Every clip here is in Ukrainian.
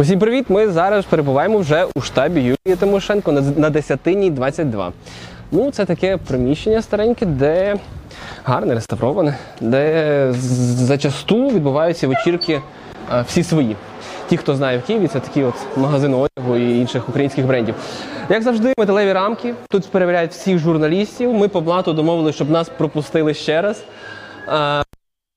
Усім привіт! Ми зараз перебуваємо вже у штабі Юлії Тимошенко на- Десятинній 22. Ну, це таке приміщення стареньке, де гарне, реставроване, де зачасту відбуваються вечірки е, всі свої. Ті, хто знає в Києві, це такі от магазини одягу і інших українських брендів. Як завжди, металеві рамки. Тут перевіряють всіх журналістів. Ми по блату домовилися, щоб нас пропустили ще раз. Е,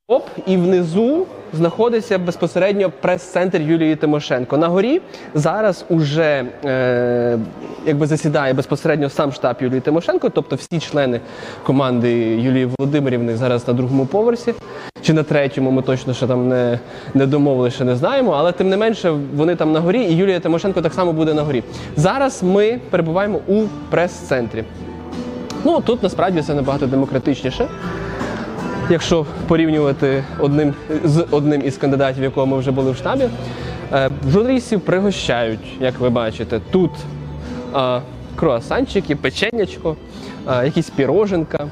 Оп, і внизу знаходиться безпосередньо прес-центр Юлії Тимошенко. На горі зараз уже е, якби засідає безпосередньо сам штаб Юлії Тимошенко, тобто всі члени команди Юлії Володимирівни зараз на другому поверсі чи на третьому. Ми точно ще там не, не домовили, ще не знаємо. Але тим не менше вони там на горі, і Юлія Тимошенко так само буде на горі. Зараз ми перебуваємо у прес-центрі. Ну тут насправді це набагато демократичніше. Якщо порівнювати одним з одним із кандидатів, якого ми вже були в штабі, е, журналістів пригощають, як ви бачите, тут е, круасанчики, печенячко, е, якісь піроженка,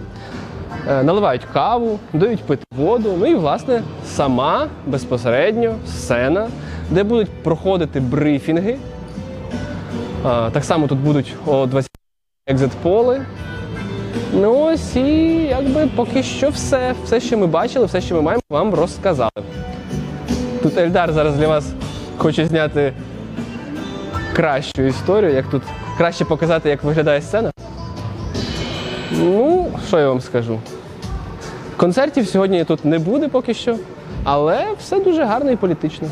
наливають каву, дають пити воду. Ну і власне сама безпосередньо сцена, де будуть проходити брифінги. Так само тут будуть о 20 екзит-поли. Ну ось і якби поки що все, все, що ми бачили, все, що ми маємо, вам розказали. Тут Ельдар зараз для вас хоче зняти кращу історію, як тут краще показати, як виглядає сцена. Ну, що я вам скажу? Концертів сьогодні тут не буде поки що, але все дуже гарно і політично.